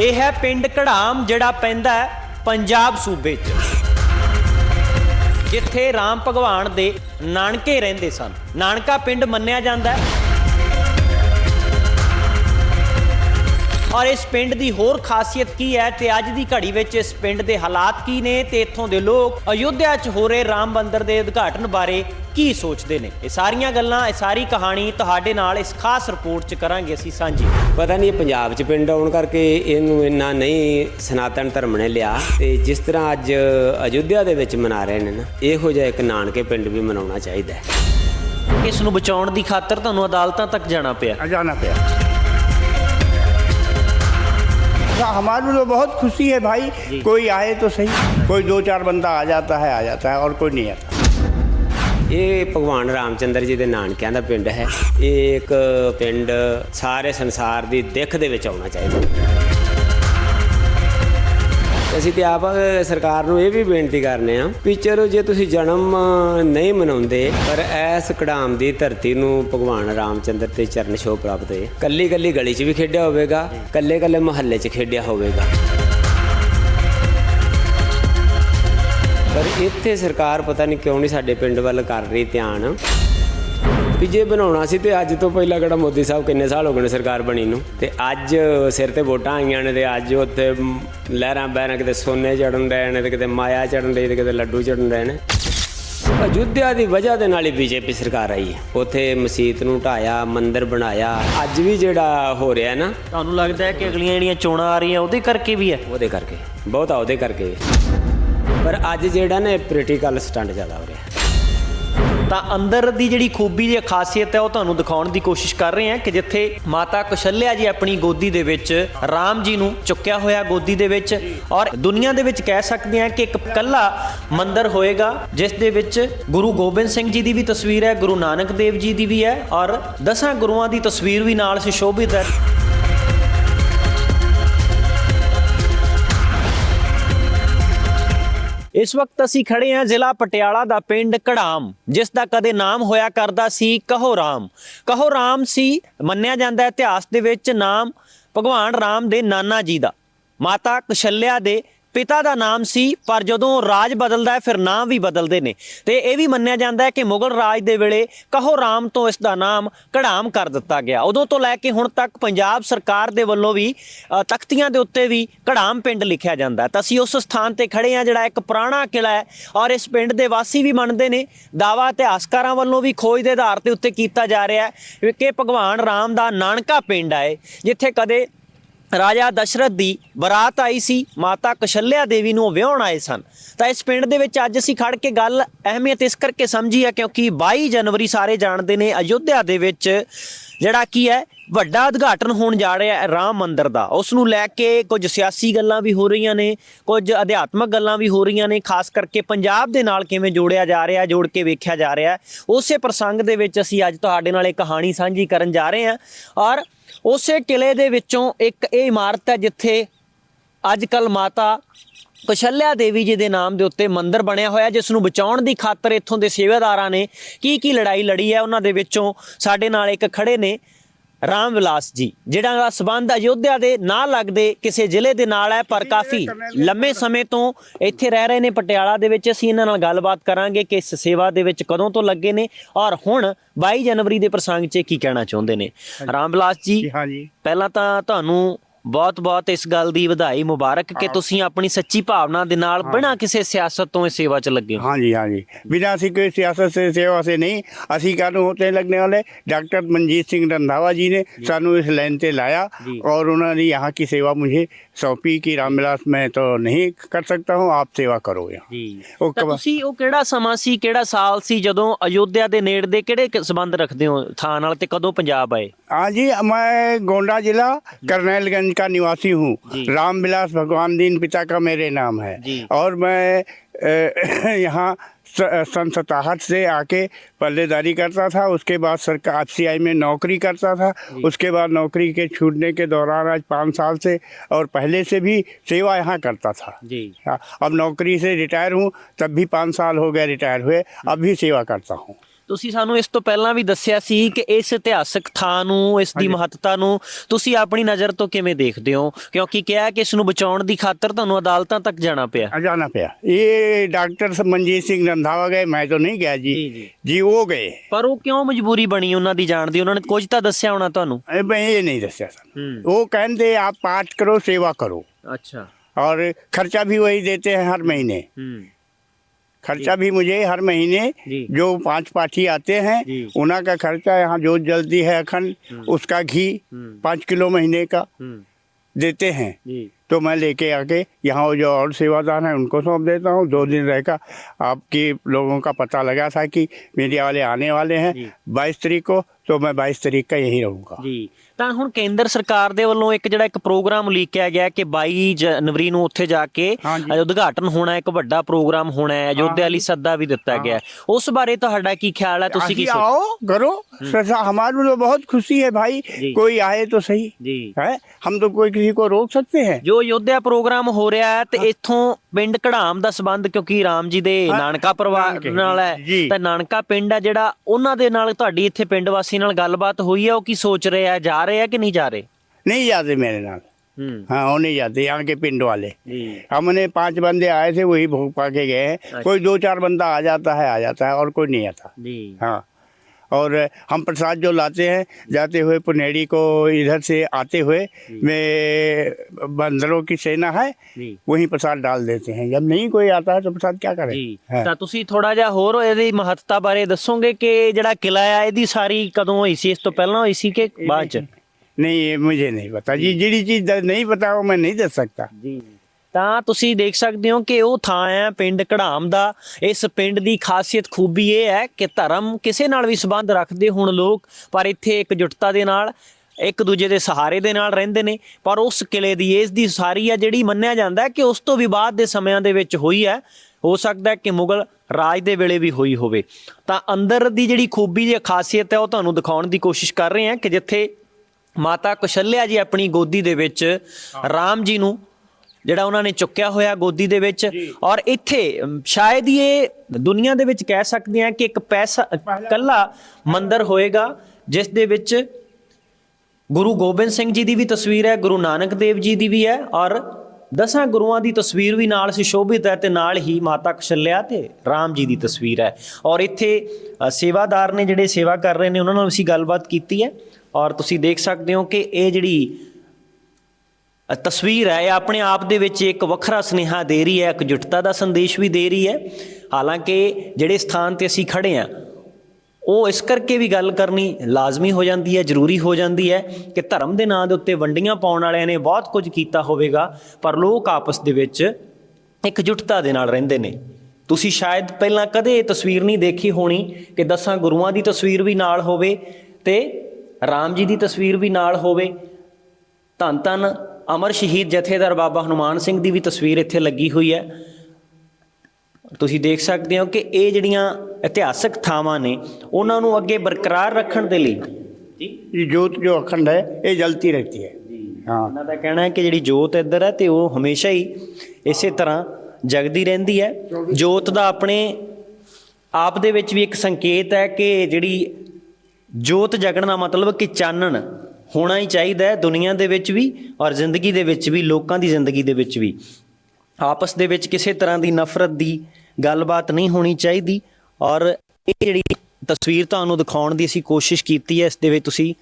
ਇਹ ਹੈ ਪਿੰਡ ਕੜਾਮ ਜਿਹੜਾ ਪੈਂਦਾ ਹੈ ਪੰਜਾਬ ਸੂਬੇ 'ਚ। ਜਿੱਥੇ ਰਾਮ ਭਗਵਾਨ ਦੇ ਨਾਨਕੇ ਰਹਿੰਦੇ ਸਨ। ਨਾਨਕਾ ਪਿੰਡ ਮੰਨਿਆ ਜਾਂਦਾ ਹੈ। ਔਰ ਇਸ ਪਿੰਡ ਦੀ ਹੋਰ ਖਾਸੀਅਤ ਕੀ ਹੈ ਤੇ ਅੱਜ ਦੀ ਘੜੀ ਵਿੱਚ ਇਸ ਪਿੰਡ ਦੇ ਹਾਲਾਤ ਕੀ ਨੇ ਤੇ ਇੱਥੋਂ ਦੇ ਲੋਕ ਅਯੁੱਧਿਆ 'ਚ ਹੋ ਰਹੇ ਰਾਮ ਮੰਦਰ ਦੇ ਉਦਘਾਟਨ ਬਾਰੇ ਕੀ ਸੋਚਦੇ ਨੇ? ਇਹ ਸਾਰੀਆਂ ਗੱਲਾਂ ਇਹ ਸਾਰੀ ਕਹਾਣੀ ਤੁਹਾਡੇ ਨਾਲ ਇਸ ਖਾਸ ਰਿਪੋਰਟ 'ਚ ਕਰਾਂਗੇ ਅਸੀਂ ਸਾਂਝੀ। ਪਤਾ ਨਹੀਂ ਪੰਜਾਬ 'ਚ ਪਿੰਡ ਆਉਣ ਕਰਕੇ ਇਹਨੂੰ ਇੰਨਾ ਨਹੀਂ ਸਨਾਤਨ ਧਰਮ ਨੇ ਲਿਆ ਤੇ ਜਿਸ ਤਰ੍ਹਾਂ ਅੱਜ ਅਯੁੱਧਿਆ ਦੇ ਵਿੱਚ ਮਨਾ ਰਹੇ ਨੇ ਨਾ ਇਹੋ ਜਿਹਾ ਇੱਕ ਨਾਨਕੇ ਪਿੰਡ ਵੀ ਮਨਾਉਣਾ ਚਾਹੀਦਾ ਹੈ। ਇਸ ਨੂੰ ਬਚਾਉਣ ਦੀ ਖਾਤਰ ਤੁਹਾਨੂੰ ਅਦਾਲਤਾਂ ਤੱਕ ਜਾਣਾ ਪਿਆ। ਜਾਣਾ ਪਿਆ। हमारे तो बहुत खुशी है भाई कोई आए तो सही कोई दो चार बंदा आ जाता है आ जाता है और कोई नहीं आता ਇਹ ਭਗਵਾਨ ਰਾਮਚੰਦਰ ਜੀ ਦੇ ਨਾਨਕਿਆਂ ਦਾ ਪਿੰਡ ਹੈ ਇਹ ਇੱਕ ਪਿੰਡ ਸਾਰੇ ਸੰਸਾਰ ਦੀ ਦਿੱਖ ਦੇ ਵਿੱਚ ਆਉਣਾ ਚਾਹੀਦਾ ਅਸੀਂ ਤੇ ਆਪ ਸਰਕਾਰ ਨੂੰ ਇਹ ਵੀ ਬੇਨਤੀ ਕਰਨੇ ਆ ਵੀ ਚਲੋ ਜੇ ਤੁਸੀਂ ਜਨਮ ਨਹੀਂ ਮਨਾਉਂਦੇ, ਪਰ ਐਸ ਕੜਾਮ ਦੀ ਧਰਤੀ ਨੂੰ ਭਗਵਾਨ ਰਾਮਚੰਦਰ ਤੇ ਚਰਨ ਛੋਹ ਪ੍ਰਾਪਤ ਹੋਏ। ਕੱਲੀ ਕੱਲੀ ਗਲੀ 'ਚ ਵੀ ਖੇਡਿਆ ਹੋਵੇਗਾ ਕੱਲੇ ਕੱਲੇ ਮਹੱਲੇ 'ਚ ਖੇਡਿਆ ਹੋਵੇਗਾ। ਪਰ ਇੱਥੇ ਸਰਕਾਰ ਪਤਾ ਨਹੀਂ ਕਿਉਂ ਨਹੀਂ ਸਾਡੇ ਪਿੰਡ ਵੱਲ ਕਰ ਰਹੀ ਧਿਆਨ। ਵੀ ਜੇ ਬਣਾਉਣਾ ਸੀ ਤੇ ਅੱਜ ਤੋਂ ਪਹਿਲਾਂ ਕਿਹੜਾ ਮੋਦੀ ਸਾਹਿਬ ਕਿੰਨੇ ਸਾਲ ਹੋ ਗਏ ਨੇ ਸਰਕਾਰ ਬਣੀ ਨੂੰ। ਤੇ ਅੱਜ ਸਿਰ ਤੇ ਵੋਟਾਂ ਆਈਆਂ ਨੇ ਤੇ ਅੱਜ ਉੱਥੇ ਲਹਿਰਾਂ ਬਹਿਰਾਂ ਕਿਤੇ ਸੋਨੇ ਚੜਨ ਰਹੇ ਨੇ ਤੇ ਕਿਤੇ ਮਾਇਆ ਚੜਨ ਰਹੀ ਤੇ ਕਿਤੇ ਲੱਡੂ ਚੜਨ ਰਹੇ ਨੇ। ਅਯੁੱਧਿਆ ਦੀ ਵਜ੍ਹਾ ਦੇ ਨਾਲ ਹੀ ਬੀਜੇਪੀ ਸਰਕਾਰ ਆਈ ਹੈ। ਉੱਥੇ ਮਸਜਿਦ ਨੂੰ ਢਾਇਆ ਮੰਦਿਰ ਬਣਾਇਆ ਅੱਜ ਵੀ ਜਿਹੜਾ ਹੋ ਰਿਹਾ ਨਾ। ਤੁਹਾਨੂੰ ਲੱਗਦਾ ਹੈ ਕਿ ਅਗਲੀਆਂ ਜਿਹੜੀਆਂ ਚੋਣਾਂ ਆ ਰਹੀਆਂ ਉਹਦੇ ਕਰਕੇ ਵੀ ਹੈ? ਉਹਦੇ ਕਰਕੇ। ਬਹੁਤਾ ਉਹਦੇ ਕਰਕੇ ਪਰ ਅੱਜ ਜਿਹੜਾ ਨਾ ਪ੍ਰੀਟੀਕਲ ਸਟੰਟ ਜ਼ਿਆਦਾ ਹੋ ਰਿਹਾ। ਤਾਂ ਅੰਦਰ ਦੀ ਜਿਹੜੀ ਖੂਬੀ ਦੀ ਖਾਸੀਅਤ ਹੈ ਉਹ ਤੁਹਾਨੂੰ ਦਿਖਾਉਣ ਦੀ ਕੋਸ਼ਿਸ਼ ਕਰ ਰਹੇ ਹਾਂ ਕਿ ਜਿੱਥੇ ਮਾਤਾ ਕੁਸ਼ਲਿਆ ਜੀ ਆਪਣੀ ਗੋਦੀ ਦੇ ਵਿੱਚ ਰਾਮ ਜੀ ਨੂੰ ਚੁੱਕਿਆ ਹੋਇਆ ਗੋਦੀ ਦੇ ਵਿੱਚ ਔਰ ਦੁਨੀਆ ਦੇ ਵਿੱਚ ਕਹਿ ਸਕਦੇ ਹਾਂ ਕਿ ਇੱਕ ਕੱਲਾ ਮੰਦਿਰ ਹੋਏਗਾ, ਜਿਸ ਦੇ ਵਿੱਚ ਗੁਰੂ ਗੋਬਿੰਦ ਸਿੰਘ ਜੀ ਦੀ ਵੀ ਤਸਵੀਰ ਹੈ, ਗੁਰੂ ਨਾਨਕ ਦੇਵ ਜੀ ਦੀ ਵੀ ਹੈ ਔਰ ਦਸਾਂ ਗੁਰੂਆਂ ਦੀ ਤਸਵੀਰ ਵੀ ਨਾਲ ਸੁਸ਼ੋਭਿਤ ਹੈ। ਇਸ ਵਕਤ ਅਸੀਂ ਖੜੇ ਹਾਂ ਜ਼ਿਲ੍ਹਾ ਪਟਿਆਲਾ ਦਾ ਪਿੰਡ ਕੜਾਮ ਜਿਸ ਦਾ ਕਦੇ ਨਾਮ ਹੋਇਆ ਕਰਦਾ ਸੀ ਕਹੋ ਰਾਮ ਕਹੋ ਰਾਮ ਸੀ, ਮੰਨਿਆ ਜਾਂਦਾ ਹੈ ਇਤਿਹਾਸ ਦੇ ਵਿੱਚ ਨਾਮ ਭਗਵਾਨ ਰਾਮ ਦੇ ਨਾਨਾ ਜੀ ਦਾ। ਮਾਤਾ ਕੁਸ਼ਲਿਆ ਦੇ ਪਿਤਾ ਦਾ ਨਾਮ ਸੀ, ਪਰ ਜਦੋਂ ਰਾਜ ਬਦਲਦਾ ਹੈ, ਫਿਰ ਨਾਮ ਵੀ ਬਦਲਦੇ ਨੇ। ਤੇ ਇਹ ਵੀ ਮੰਨਿਆ ਜਾਂਦਾ ਹੈ ਕਿ ਮੁਗਲ ਰਾਜ ਦੇ ਵੇਲੇ ਕਹੋ ਰਾਮ ਤੋਂ ਇਸ ਦਾ ਨਾਮ ਕੜਾਮ ਕਰ ਦਿੱਤਾ ਗਿਆ। ਉਦੋਂ ਤੋਂ ਲੈ ਕੇ ਹੁਣ ਤੱਕ ਪੰਜਾਬ ਸਰਕਾਰ ਦੇ ਵੱਲੋਂ ਵੀ ਤਖਤੀਆਂ ਦੇ ਉੱਤੇ ਵੀ ਕੜਾਮ ਪਿੰਡ ਲਿਖਿਆ ਜਾਂਦਾ ਤਾਂ ਅਸੀਂ ਉਸ ਸਥਾਨ ਤੇ ਖੜੇ ਹਾਂ, ਜਿਹੜਾ ਇੱਕ ਪੁਰਾਣਾ ਕਿਲਾ ਹੈ, ਔਰ ਇਸ ਪਿੰਡ ਦੇ ਵਾਸੀ ਵੀ ਮੰਨਦੇ ਨੇ। ਦਾਵਾ ਇਤਿਹਾਸਕਾਰਾਂ ਵੱਲੋਂ ਵੀ ਖੋਜ ਦੇ ਆਧਾਰ ਤੇ ਉੱਤੇ ਕੀਤਾ ਜਾ ਰਿਹਾ ਹੈ ਕਿ ਭਗਵਾਨ ਰਾਮ ਦਾ ਨਾਨਕਾ ਪਿੰਡ ਹੈ ਜਿੱਥੇ ਕਦੇ ਰਾਜਾ ਦਸ਼ਰਥ ਦੀ ਬਰਾਤ ਆਈ ਸੀ, ਮਾਤਾ ਕੁਸ਼ਲਿਆ ਦੇਵੀ ਨੂੰ ਉਹ ਵਿਆਹਣ ਆਏ ਸਨ। ਤਾਂ ਇਸ ਪਿੰਡ ਦੇ ਵਿੱਚ ਅੱਜ ਅਸੀਂ ਖੜ ਕੇ ਗੱਲ ਅਹਿਮੀਅਤ ਇਸ ਕਰਕੇ ਸਮਝੀ ਹੈ ਕਿਉਂਕਿ 22 ਜਨਵਰੀ ਸਾਰੇ ਜਾਣਦੇ ਨੇ ਅਯੁੱਧਿਆ ਦੇ ਵਿੱਚ ਜਿਹੜਾ ਕੀ ਹੈ, ਵੱਡਾ ਉਦਘਾਟਨ ਹੋਣ ਜਾ ਰਿਹਾ ਹੈ ਰਾਮ ਮੰਦਿਰ ਦਾ। ਉਸ ਨੂੰ ਲੈ ਕੇ ਕੁਝ ਸਿਆਸੀ ਗੱਲਾਂ ਵੀ ਹੋ ਰਹੀਆਂ ਨੇ, ਕੁਝ ਅਧਿਆਤਮਕ ਗੱਲਾਂ ਵੀ ਹੋ ਰਹੀਆਂ ਨੇ, ਖਾਸ ਕਰਕੇ ਪੰਜਾਬ ਦੇ ਨਾਲ ਕਿਵੇਂ ਜੋੜਿਆ ਜਾ ਰਿਹਾ, ਜੋੜ ਕੇ ਵੇਖਿਆ ਜਾ ਰਿਹਾ ਉਸੇ ਪ੍ਰਸੰਗ ਦੇ ਵਿੱਚ ਅਸੀਂ ਅੱਜ ਤੁਹਾਡੇ ਨਾਲ ਇਹ ਕਹਾਣੀ ਸਾਂਝੀ ਕਰਨ ਜਾ ਰਹੇ ਹਾਂ ਔਰ ਉਸੇ ਕਿਲੇ ਦੇ ਵਿੱਚੋਂ ਇੱਕ ਇਹ ਇਮਾਰਤ ਹੈ ਜਿੱਥੇ ਅੱਜ ਕੱਲ ਮਾਤਾ ਕਸ਼ਲਿਆ ਦੇਵੀ ਜੀ ਦੇ ਨਾਮ ਦੇ ਉੱਤੇ ਮੰਦਿਰ ਬਣਿਆ ਹੋਇਆ, ਜਿਸ ਨੂੰ ਬਚਾਉਣ ਦੀ ਖਾਤਰ ਇੱਥੋਂ ਦੇ ਸੇਵਾਦਾਰਾਂ ਨੇ ਕੀ ਕੀ ਲੜਾਈ ਲੜੀ ਹੈ, ਉਹਨਾਂ ਦੇ ਵਿੱਚੋਂ ਸਾਡੇ ਨਾਲ ਇੱਕ ਖੜੇ ਨੇ। ਰਾਮ ਵਿਲਾਸ ਜੀ ਜਿਹੜਾ ਦਾ ਸਬੰਧ ਅਯੋਧਿਆ ਦੇ ਨਾਲ ਲੱਗਦੇ ਕਿਸੇ ਜ਼ਿਲ੍ਹੇ ਦੇ ਨਾਲ ਹੈ ਪਰ ਕਾਫੀ ਲੰਮੇ ਸਮੇਂ ਤੋਂ ਇੱਥੇ ਰਹਿ ਰਹੇ ਨੇ ਪਟਿਆਲਾ ਦੇ ਵਿੱਚ ਅਸੀਂ ਇਹਨਾਂ ਨਾਲ ਗੱਲਬਾਤ ਕਰਾਂਗੇ ਕਿ ਇਸ ਸੇਵਾ ਦੇ ਵਿੱਚ ਕਦੋਂ ਤੋਂ ਲੱਗੇ ਨੇ ਔਰ ਹੁਣ 22 ਜਨਵਰੀ ਦੇ ਪ੍ਰਸੰਗ 'ਚ ਕੀ ਕਹਿਣਾ ਚਾਹੁੰਦੇ ਨੇ। ਰਾਮ ਵਿਲਾਸ ਜੀ ਪਹਿਲਾਂ ਤਾਂ ਤੁਹਾਨੂੰ ਬਹੁਤ-ਬਹੁਤ ਇਸ ਗੱਲ ਦੀ ਵਧਾਈ ਮੁਬਾਰਕ ਕਿ ਤੁਸੀਂ ਆਪਣੀ ਸੱਚੀ ਭਾਵਨਾ ਦੇ ਨਾਲ ਬਿਨਾਂ ਕਿਸੇ ਸਿਆਸਤ ਤੋਂ ਇਸ ਸੇਵਾ 'ਚ ਲੱਗੇ ਹੋ हाँ जी हाँ जी बिना सी कोई सियासत से सेवा से नहीं असी कानू होते लगने वाले डॉक्टर मनजीत सिंह रंधावा जी ने सानू इस लाइन से लाया जी। और उन्होंने यहाँ की सेवा मुझे सौंपी कि रामविलास मैं तो नहीं कर सकता हूँ आप सेवा करो यहाँ ਜੀ ਉਹ ਤਾਂ ਕਬ- ਤੁਸੀਂ ਉਹ ਕਿਹੜਾ ਸਮਾਂ ਸੀ ਕਿਹੜਾ ਸਾਲ ਸੀ ਜਦੋਂ ਅਯੋਧਿਆ ਦੇ ਨੇੜ ਦੇ ਕਿਹੜੇ ਕ- ਸੰਬੰਧ ਰੱਖਦੇ ਹੋ ਥਾਂ ਨਾਲ ਤੇ ਕਦੋਂ ਪੰਜਾਬ ਆਏ हाँ जी मैं गोंडा जिला करनैलगंज का निवासी हूँ जी। रामविलास भगवान दीन पिता का मेरे नाम है जी। और मैं अ, यहाँ स- सन सताहठ से आके पल्लेदारी करता था उसके बाद सरकार एफ़ में नौकरी करता था उसके बाद नौकरी के छूटने के दौरान आज पाँच साल से और पहले से भी सेवा यहाँ करता था। ਜੀ हाँ, अब नौकरी से रिटायर हूँ तब भी पाँच साल हो गए रिटायर हुए अब भी सेवा करता हूँ। ਤੁਸੀਂ ਸਾਨੂੰ ਇਸ ਤੋਂ ਪਹਿਲਾਂ ਵੀ ਦੱਸਿਆ ਸੀ ਕਿ ਇਸ ਇਤਿਹਾਸਕ ਥਾਂ ਨੂੰ ਇਸ ਦੀ ਮਹੱਤਤਾ ਨੂੰ ਤੁਸੀਂ ਆਪਣੀ ਨਜ਼ਰ ਤੋਂ ਕਿਵੇਂ ਦੇਖਦੇ ਹੋ ਕਿਉਂਕਿ ਕਿਹਾ ਕਿ ਇਸ ਨੂੰ ਬਚਾਉਣ ਦੀ ਖਾਤਰ ਤੁਹਾਨੂੰ ਅਦਾਲਤਾਂ ਤੱਕ ਜਾਣਾ ਪਿਆ आ जाना पे ये डॉक्टर सब मंजीत सिंह रंधावा गए मैं तो नहीं गया जी जी, जी। जी वो गए ਪਰ ਉਹ ਕਿਉਂ ਮਜਬੂਰੀ ਬਣੀ ਉਹਨਾਂ ਦੀ ਜਾਣ ਦੀ ਉਹਨਾਂ ਨੇ ਕੁਝ ਤਾਂ ਦੱਸਿਆ ਹੋਣਾ ਤੁਹਾਨੂੰ अरे मैं ये नहीं दसिया सर हम्म। वो कहते आप पाठ करो सेवा करो ਅੱਛਾ और खर्चा भी वही देते हैं हर महीने ਹੂੰ खर्चा भी मुझे हर महीने जो। पाँच पाठी आते हैं उन्हों का खर्चा यहाँ जो जल्दी है अखंड उसका घी हम्म। पाँच किलो महीने का देते हैं। तो मैं लेके आके यहाँ वो जो और सेवादार हैं उनको सौंप देता हूँ। दो दिन रहकर आपके लोगों का पता लगा था कि मीडिया वाले आने वाले। हैं। बाईस तारीख को तो मैं बाईस तारीख का यहीं रहूँगा ਜੀ ਤਾਂ ਹੁਣ ਕੇਂਦਰ ਸਰਕਾਰ ਦੇ ਵੱਲੋਂ ਇੱਕ ਜਿਹੜਾ ਇੱਕ ਪ੍ਰੋਗਰਾਮ ਲੀਕਿਆ ਗਿਆ ਕਿ 22 ਜਨਵਰੀ ਨੂੰ ਉੱਥੇ ਜਾ ਕੇ ਹਾਂਜੀ। ਅ, ਉਦਘਾਟਨ ਹੋਣਾ ਇੱਕ ਵੱਡਾ ਪ੍ਰੋਗਰਾਮ ਹੋਣਾ ਹੈ ਅਯੋਧਿਆ ਲਈ ਸੱਦਾ ਵੀ ਦਿੱਤਾ ਗਿਆ ਹੈ। ਉਸ ਬਾਰੇ ਤੁਹਾਡਾ ਕੀ ਖਿਆਲ ਹੈ ਤੁਸੀਂ ਕੀ आगे ਸੋਚ आओ करो सर, हमारे तो बहुत खुशी है भाई जी। कोई आए तो सही ਜੀ है हम तो कोई किसी को रोक सकते हैं ਜੋ ਅਯੋਧਿਆ ਪ੍ਰੋਗਰਾਮ ਹੋ ਰਿਹਾ ਹੈ ਤੇ ਇੱਥੋਂ ਪਿੰਡ ਕੜਾਮ ਦਾ ਸਬੰਧ ਕਿਉਂਕਿ ਰਾਮ ਜੀ ਦੇ ਹਾਂ, ਨਾਨਕਾ ਪਰਿਵਾਰ ਨਾਨਕੇ, ਨਾਲ ਹੈ ਜੀ। ਤਾਂ ਨਾਨਕਾ ਪਿੰਡ ਹੈ ਜਿਹੜਾ ਉਹਨਾਂ ਦੇ ਨਾਲ ਤੁਹਾਡੀ ਇੱਥੇ ਪਿੰਡ ਵਾਸੀ ਨਾਲ ਗੱਲਬਾਤ ਹੋਈ ਹੈ ਉਹ ਕੀ ਸੋਚ ਰਹੇ ਆ ਜਾ ਰਹੇ ਆ ਕਿ ਨਹੀਂ ਜਾ ਰਹੇ नहीं जाते मेरे नाल ਹੂੰ हाँ वो नहीं जाते यहाँ के पिंड वाले ਜੀ हमने पांच बंदे आए थे वही भोग पा के गए हैं कोई दो चार बंदा आ जाता है आ जाता है और कोई नहीं आता ਜੀ हाँ और हम प्रसाद जो लाते हैं जाते हुए पुनेड़ी को इधर से आते हुए में बंदरों की सेना है ਜੀ वहीं प्रसाद डाल देते हैं जब नहीं कोई आता है तो प्रसाद क्या करें ਜੀ हाँ। ਤਾਂ ਤੁਸੀਂ ਥੋੜਾ ਜਿਹਾ ਹੋਰ ਇਹਦੀ ਮਹੱਤਤਾ ਬਾਰੇ ਦੱਸੋਗੇ ਕਿ ਜਿਹੜਾ ਕਿਲਾ ਆ ਇਹਦੀ ਸਾਰੀ ਕਦੋਂ ਹੋਈ ਸੀ ਇਸ ਤੋਂ ਪਹਿਲਾਂ ਹੋਈ ਸੀ ਕਿ ਬਾਅਦ ਚ नहीं ये मुझे नहीं पता जी जिड़ी चीज द- नहीं पता वो मैं नहीं दस सकता ਜੀ ਤਾਂ ਤੁਸੀਂ ਦੇਖ ਸਕਦੇ ਹੋ ਕਿ ਉਹ ਥਾਂ ਹੈ ਪਿੰਡ ਕੜਾਮ ਦਾ। ਇਸ ਪਿੰਡ ਦੀ ਖਾਸੀਅਤ ਖੂਬੀ ਇਹ ਹੈ ਕਿ ਧਰਮ ਕਿਸੇ ਨਾਲ ਵੀ ਸੰਬੰਧ ਰੱਖਦੇ ਹੁਣ ਲੋਕ ਪਰ ਇੱਥੇ ਇਕਜੁੱਟਤਾ ਦੇ ਨਾਲ ਇੱਕ ਦੂਜੇ ਦੇ ਸਹਾਰੇ ਦੇ ਨਾਲ ਰਹਿੰਦੇ ਨੇ। ਪਰ ਉਸ ਕਿਲੇ ਦੀ ਇਸ ਦੀ ਸਾਰੀ ਆ ਜਿਹੜੀ ਮੰਨਿਆ ਜਾਂਦਾ ਹੈ ਕਿ ਉਸ ਤੋਂ ਵੀ ਬਾਅਦ ਦੇ ਸਮਿਆਂ ਦੇ ਵਿੱਚ ਹੋਈ ਹੈ। ਹੋ ਸਕਦਾ ਹੈ ਕਿ ਮੁਗਲ ਰਾਜ ਦੇ ਵੇਲੇ ਵੀ ਹੋਈ ਹੋਵੇ। ਤਾਂ ਅੰਦਰ ਦੀ ਜਿਹੜੀ ਖੂਬੀ ਦੀ ਖਾਸੀਅਤ ਹੈ ਉਹ ਤੁਹਾਨੂੰ ਦਿਖਾਉਣ ਦੀ ਕੋਸ਼ਿਸ਼ ਕਰ ਰਹੇ ਹਾਂ ਕਿ ਜਿੱਥੇ ਮਾਤਾ ਕੁਸ਼ਲਿਆ ਜੀ ਆਪਣੀ ਗੋਦੀ ਦੇ ਵਿੱਚ ਰਾਮ ਜੀ ਨੂੰ ਜਿਹੜਾ ਉਹਨਾਂ ਨੇ ਚੁੱਕਿਆ ਹੋਇਆ ਗੋਦੀ ਦੇ ਵਿੱਚ। ਔਰ ਇੱਥੇ ਸ਼ਾਇਦ ਇਹ ਦੁਨੀਆ ਦੇ ਵਿੱਚ ਕਹਿ ਸਕਦੇ ਹਾਂ ਕਿ ਇੱਕ ਪੈਸਾ ਕੱਲਾ ਮੰਦਿਰ ਹੋਏਗਾ ਜਿਸ ਦੇ ਵਿੱਚ ਗੁਰੂ ਗੋਬਿੰਦ ਸਿੰਘ ਜੀ ਦੀ ਵੀ ਤਸਵੀਰ ਹੈ ਗੁਰੂ ਨਾਨਕ ਦੇਵ ਜੀ ਦੀ ਵੀ ਹੈ ਔਰ ਦਸਾਂ ਗੁਰੂਆਂ ਦੀ ਤਸਵੀਰ ਵੀ ਨਾਲ ਸੁਸ਼ੋਭਿਤ ਹੈ ਤੇ ਨਾਲ ਹੀ ਮਾਤਾ ਕਸ਼ਲਿਆ ਤੇ ਰਾਮ ਜੀ ਦੀ ਤਸਵੀਰ ਹੈ। ਔਰ ਇੱਥੇ ਸੇਵਾਦਾਰ ਨੇ ਜਿਹੜੇ ਸੇਵਾ ਕਰ ਰਹੇ ਨੇ ਉਹਨਾਂ ਨਾਲ ਅਸੀਂ ਗੱਲਬਾਤ ਕੀਤੀ ਹੈ। ਔਰ ਤੁਸੀਂ ਦੇਖ ਸਕਦੇ ਹੋ ਕਿ ਇਹ ਜਿਹੜੀ ਤਸਵੀਰ ਹੈ, ਇਹ ਆਪਣੇ ਆਪ ਦੇ ਵਿੱਚ ਇੱਕ ਵੱਖਰਾ ਸੁਨੇਹਾ ਦੇ ਰਹੀ ਹੈ ਇਕਜੁੱਟਤਾ ਦਾ ਸੰਦੇਸ਼ ਵੀ ਦੇ ਰਹੀ ਹੈ। ਹਾਲਾਂਕਿ ਜਿਹੜੇ ਸਥਾਨ ਤੇ ਅਸੀਂ ਖੜੇ ਹਾਂ, ਉਹ ਇਸ ਕਰਕੇ ਵੀ ਗੱਲ ਕਰਨੀ ਲਾਜ਼ਮੀ ਹੋ ਜਾਂਦੀ ਹੈ, ਜ਼ਰੂਰੀ ਹੋ ਜਾਂਦੀ ਹੈ ਕਿ ਧਰਮ ਦੇ ਨਾਂ ਦੇ ਉੱਤੇ ਵੰਡੀਆਂ ਪਾਉਣ ਵਾਲਿਆਂ ਨੇ ਬਹੁਤ ਕੁਝ ਕੀਤਾ ਹੋਵੇਗਾ, ਪਰ ਲੋਕ ਆਪਸ ਦੇ ਵਿੱਚ ਇਕਜੁੱਟਤਾ ਦੇ ਨਾਲ ਰਹਿੰਦੇ ਨੇ। ਤੁਸੀਂ ਸ਼ਾਇਦ ਪਹਿਲਾਂ ਕਦੇ ਇਹ ਤਸਵੀਰ ਨਹੀਂ ਦੇਖੀ ਹੋਣੀ ਕਿ ਦਸਾਂ ਗੁਰੂਆਂ ਦੀ ਤਸਵੀਰ ਵੀ ਨਾਲ ਹੋਵੇ ਤੇ ਰਾਮ ਜੀ ਦੀ ਤਸਵੀਰ ਵੀ ਨਾਲ ਹੋਵੇ। ਧੰਨ ਧੰਨ ਅਮਰ ਸ਼ਹੀਦ ਜਥੇਦਾਰ ਬਾਬਾ ਹਨੂਮਾਨ ਸਿੰਘ ਦੀ ਵੀ ਤਸਵੀਰ ਇੱਥੇ ਲੱਗੀ ਹੋਈ ਹੈ। ਤੁਸੀਂ ਦੇਖ ਸਕਦੇ ਹੋ ਕਿ ਇਹ ਜਿਹੜੀਆਂ ਇਤਿਹਾਸਕ ਥਾਵਾਂ ਨੇ ਉਹਨਾਂ ਨੂੰ ਅੱਗੇ ਬਰਕਰਾਰ ਰੱਖਣ ਦੇ ਲਈ ਜੀ। ਜੋਤ ਜੋ ਅਖੰਡ ਹੈ ਇਹ ਜਲਤੀ ਰਹਤੀ ਹੈ। ਹਾਂ। ਉਹਨਾਂ ਦਾ ਕਹਿਣਾ ਹੈ ਕਿ ਜਿਹੜੀ ਜੋਤ ਇੱਧਰ ਹੈ ਤੇ ਉਹ ਹਮੇਸ਼ਾ ਹੀ ਇਸੇ ਤਰ੍ਹਾਂ ਜਗਦੀ ਰਹਿੰਦੀ ਹੈ। ਜੋਤ ਦਾ ਆਪਣੇ ਆਪ ਦੇ ਵਿੱਚ ਵੀ ਇੱਕ ਸੰਕੇਤ ਹੈ ਕਿ ਜਿਹੜੀ ਜੋਤ ਜਗਣ ਦਾ ਮਤਲਬ ਕਿ ਚਾਨਣ ਹੋਣਾ ਹੀ ਚਾਹੀਦਾ ਹੈ ਦੁਨੀਆ ਦੇ ਵਿੱਚ ਵੀ ਔਰ ਜ਼ਿੰਦਗੀ ਦੇ ਵਿੱਚ ਵੀ, ਲੋਕਾਂ ਦੀ ਜ਼ਿੰਦਗੀ ਦੇ ਵਿੱਚ ਵੀ। ਆਪਸ ਦੇ ਵਿੱਚ ਕਿਸੇ ਤਰ੍ਹਾਂ ਦੀ ਨਫ਼ਰਤ ਦੀ ਗੱਲਬਾਤ ਨਹੀਂ ਹੋਣੀ ਚਾਹੀਦੀ ਔਰ ਇਹ ਜਿਹੜੀ ਤਸਵੀਰ ਤੁਹਾਨੂੰ ਦਿਖਾਉਣ ਦੀ ਅਸੀਂ ਕੋਸ਼ਿਸ਼ ਕੀਤੀ ਹੈ, ਇਸ ਦੇ ਵਿੱਚ ਤੁਸੀਂ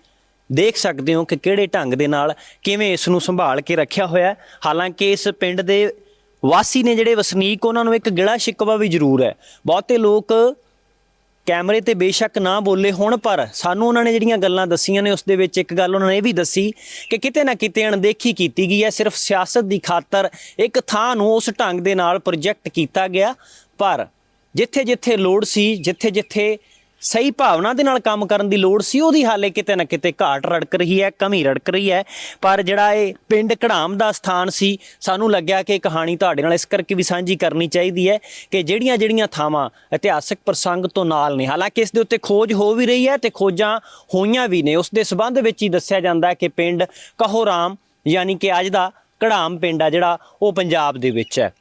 ਦੇਖ ਸਕਦੇ ਹੋ ਕਿ ਕਿਹੜੇ ਢੰਗ ਦੇ ਨਾਲ ਕਿਵੇਂ ਇਸ ਨੂੰ ਸੰਭਾਲ ਕੇ ਰੱਖਿਆ ਹੋਇਆ ਹਾਲਾਂਕਿ ਇਸ ਪਿੰਡ ਦੇ ਵਾਸੀ ਨੇ ਜਿਹੜੇ ਵਸਨੀਕ, ਉਹਨਾਂ ਨੂੰ ਇੱਕ ਗਿਲਾ ਸ਼ਿਕਵਾ ਵੀ ਜ਼ਰੂਰ ਹੈ। ਬਹੁਤੇ ਲੋਕ ਕੈਮਰੇ ਤੇ ਬੇਸ਼ੱਕ ਨਾ ਬੋਲੇ ਹੁਣ, ਪਰ ਸਾਨੂੰ ਉਹਨਾਂ ਨੇ ਜਿਹੜੀਆਂ ਗੱਲਾਂ ਦੱਸੀਆਂ ਨੇ, ਉਸ ਦੇ ਵਿੱਚ ਇੱਕ ਗੱਲ ਉਹਨਾਂ ਨੇ ਇਹ ਵੀ ਦੱਸੀ ਕਿ ਕਿਤੇ ਨਾ ਕਿਤੇ ਅਣਦੇਖੀ ਕੀਤੀ ਗਈ ਹੈ। ਸਿਰਫ ਸਿਆਸਤ ਦੀ ਖਾਤਰ ਇੱਕ ਥਾਂ ਨੂੰ ਉਸ ਢੰਗ ਦੇ ਨਾਲ ਪ੍ਰੋਜੈਕਟ ਕੀਤਾ ਗਿਆ, ਪਰ ਜਿੱਥੇ ਜਿੱਥੇ ਲੋੜ ਸੀ ਜਿੱਥੇ ਜਿੱਥੇ ਸਹੀ ਭਾਵਨਾ ਦੇ ਨਾਲ ਕੰਮ ਕਰਨ ਦੀ ਲੋੜ ਸੀ, ਉਹਦੀ ਹਾਲੇ ਕਿਤੇ ਨਾ ਕਿਤੇ ਘਾਟ ਰੜਕ ਰਹੀ ਹੈ, ਕਮੀ ਰੜਕ ਰਹੀ ਹੈ। ਪਰ ਜਿਹੜਾ ਇਹ ਪਿੰਡ ਕੜਾਮ ਦਾ ਸਥਾਨ ਸੀ, ਸਾਨੂੰ ਲੱਗਿਆ ਕਿ ਕਹਾਣੀ ਤੁਹਾਡੇ ਨਾਲ ਇਸ ਕਰਕੇ ਵੀ ਸਾਂਝੀ ਕਰਨੀ ਚਾਹੀਦੀ ਹੈ ਕਿ ਜਿਹੜੀਆਂ ਜਿਹੜੀਆਂ ਥਾਵਾਂ ਇਤਿਹਾਸਕ ਪ੍ਰਸੰਗ ਤੋਂ ਨਾਲ ਨੇ, ਹਾਲਾਂਕਿ ਇਸ ਦੇ ਉੱਤੇ ਖੋਜ ਹੋ ਵੀ ਰਹੀ ਹੈ ਤੇ ਖੋਜਾਂ ਹੋਈਆਂ ਵੀ ਨੇ। ਉਸ ਦੇ ਸਬੰਧ ਵਿੱਚ ਹੀ ਦੱਸਿਆ ਜਾਂਦਾ ਹੈ ਕਿ ਪਿੰਡ ਕਹੋਰਾਮ, ਯਾਨੀ ਕਿ ਅੱਜ ਦਾ ਕੜਾਮ ਪਿੰਡ ਆ ਜਿਹੜਾ ਉਹ ਪੰਜਾਬ ਦੇ ਵਿੱਚ ਹੈ।